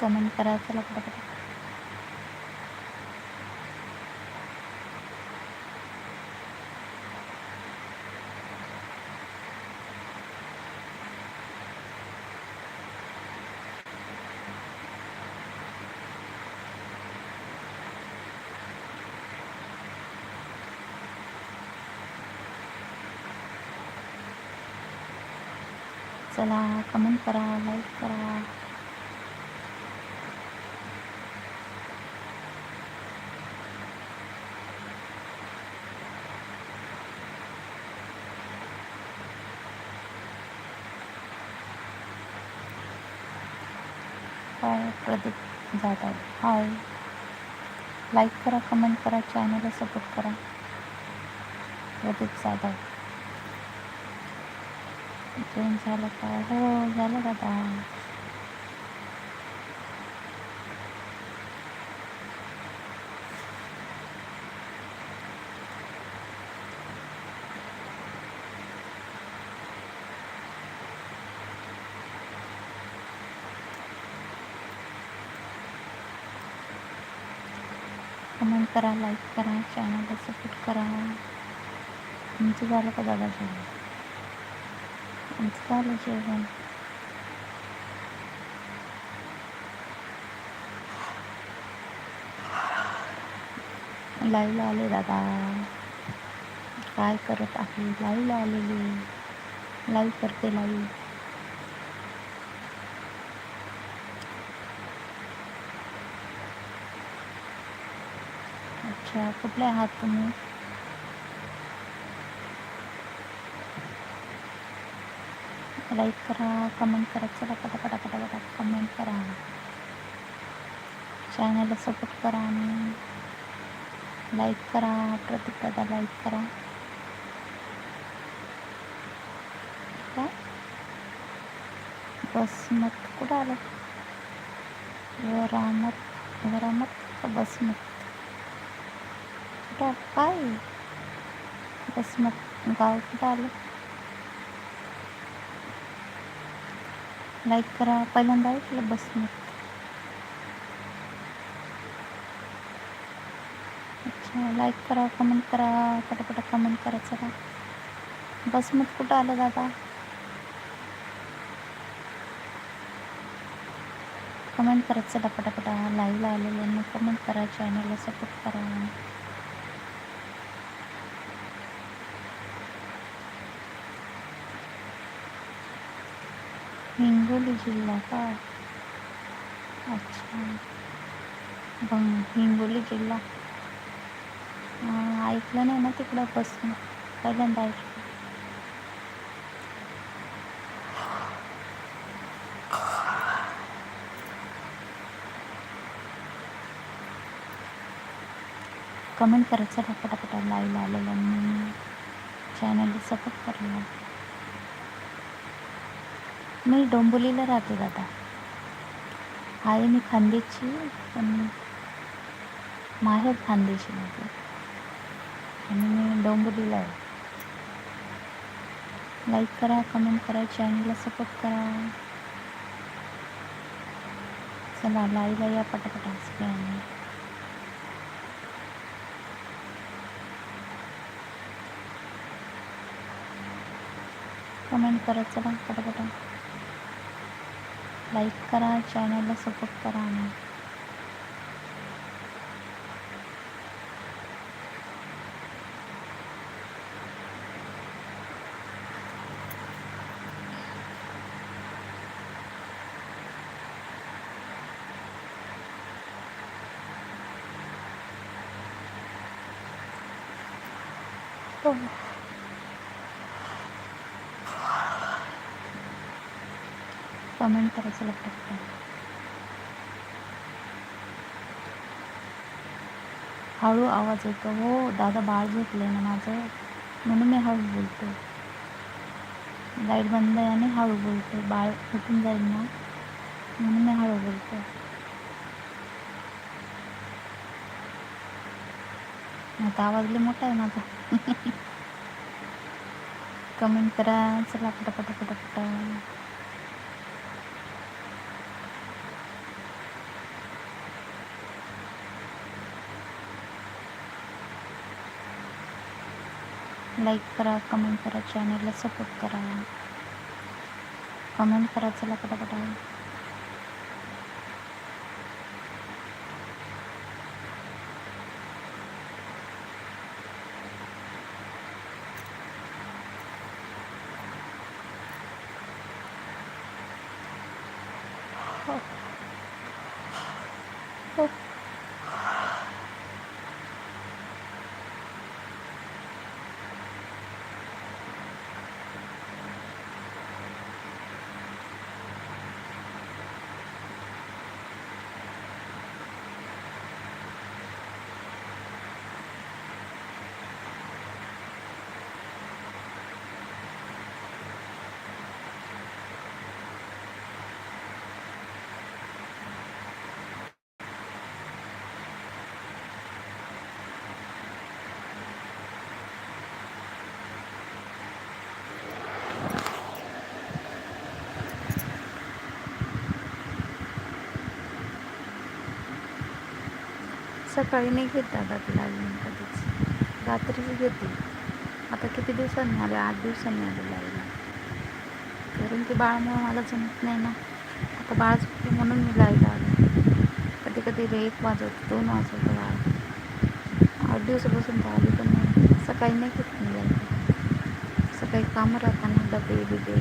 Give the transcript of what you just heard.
Comment करा चला पटापट चला कमेंट करा लाईक करा hi Pradeep Jadhav. Hi. Like करा कमेंट करा चॅनलला सपोर्ट करा. प्रदीप जाधव. जेवण झालं का? हो झालं दादा. कमेंट करा लाईक करा चॅनलला सपोर्ट करा. तुमचं झालं का दादा जेवण? आमचं झालं जेवण. लाईव्हला आले दादा. काय करत आहे? लाईव्हला आलेली. लाईव्ह करते लाईव्ह. अच्छा कुठले आहात तुम्ही? लाईक करा कमेंट करा. चला पटापटा पटापटा कमेंट करा. चॅनलला सपोर्ट करा आणि लाईक करा प्रत्येक दादा लाईक करा. काय? बसमत कुठं आलं? वरामत वरामत का बसमत? कुठं काय बसमत गाव कुठं आलं लाईक करा पहिल्यांदा ऐकलं बसमत अच्छा लाईक करा कमेंट करा पटापटा कमेंट करा चला बसमत कुठं आलं दादा कमेंट करत चला पटापटा लाईव्हला मग कमेंट करा चॅनलला सपोर्ट करा हिंगोली जिल्हा का? अच्छा. बंग हिंगोली जिल्हा. ऐकलं नाही ना तिकडं बसून. पहिल्यांदा ऐकलं. कमेंट करत चला पटापटा आलेलं मी. चॅनलला सपोर्ट करायला मी डोंबिवलीला राहते दादा. आहे मी खानदेशची पण माहेर खांदेची माझं आणि मी डोंबिवलीला आहे. लाईक करा कमेंट करा चॅनलला सपोर्ट करा. चला लाईला या पटापटा सगळ्यांनी कमेंट करा चला पटापटा लाईक करा चॅनलला सपोर्ट करा आणि Oh. कमेंट करायचं लक्षात हळू आवाज येतो. हो दादा बाळ झोपले ना माझं? म्हणून मी हळू बोलतो. लाइट बंद आहे आणि हळू बोलतो. बाळ उठून जाईल ना? म्हणून मी हळू बोलतो. आता आवाज लय मोठा आहे माझा. कमेंट करा. चला पटापटा पटापटा. लाईक करा कमेंट करा चॅनलला सपोर्ट करा. कमेंट करा चला पटापटा सकाळी नाही घेत दादा लावली कधीच. रात्रीच घेते. आता किती दिवसांनी आले? आठ दिवसांनी आले लाईला कारण की बाळमुळं मला जमत नाही ना. आता बाळ झोपते म्हणून मी लाईला आलो. कधी कधी एक वाजवतं दोन वाजवतो बाळ. आठ दिवसापासून तर आली पण नाही. सकाळी नाही घेत मी लाईला सकाळी कामं राहताना डबे बिबे